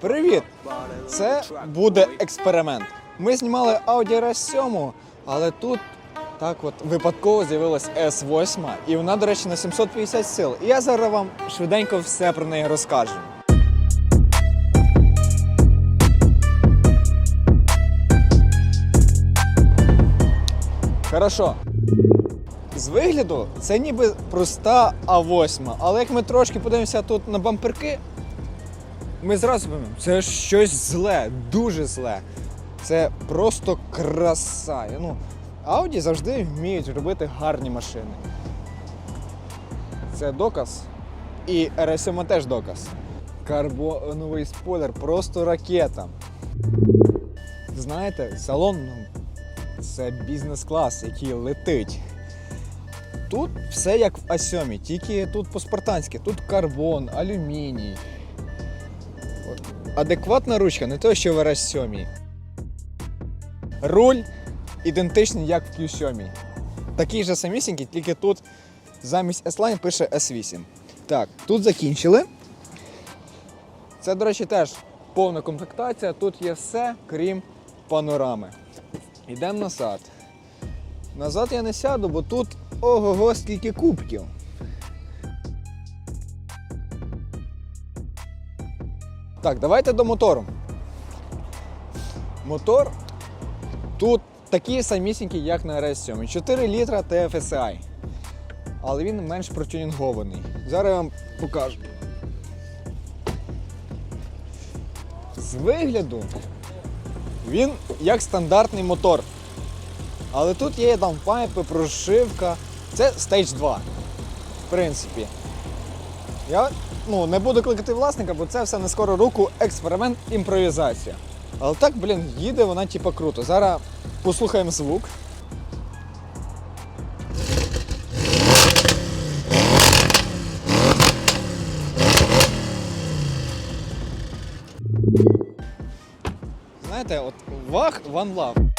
Привіт! Це буде експеримент. Ми знімали Audi RS7, але тут так от випадково з'явилась S8, і вона, до речі, на 750 сил. І я зараз вам швиденько все про неї розкажу. Хорошо. З вигляду це ніби проста А8, але як ми трошки подивимося тут на бамперки, ми зразу поймемо, це щось зле, дуже зле. Це просто краса. Ну, Audi завжди вміють робити гарні машини. Це доказ. І RS7 теж доказ. Карбоновий спойлер, просто ракета. Знаєте, салон ну, це бізнес-клас, який летить. Тут все як в А7, тільки тут по-спартанськи, тут карбон, алюміній. От. Адекватна ручка, не то, що в RS7. Руль ідентичний, як в Q7. Такий же самісінький, тільки тут замість S-Line пише S8. Так, тут закінчили. Це, до речі, теж повна комплектація. Тут є все, крім панорами. Йдемо назад. Назад я не сяду, бо тут ого-го скільки кубків. Так, давайте до мотору. Мотор тут такий самісінький, як на RS7. 4 літра TFSI. Але він менш протюнінгований. Зараз я вам покажу. З вигляду він як стандартний мотор. Але тут є там пайпи, прошивка. Це Stage 2. В принципі. Я ну, не буду кликати власника, бо це все на скору руку експеримент, імпровізація. Але так, блін, їде вона типа круто. Зараз послухаємо звук. Знаєте, от вах, one love.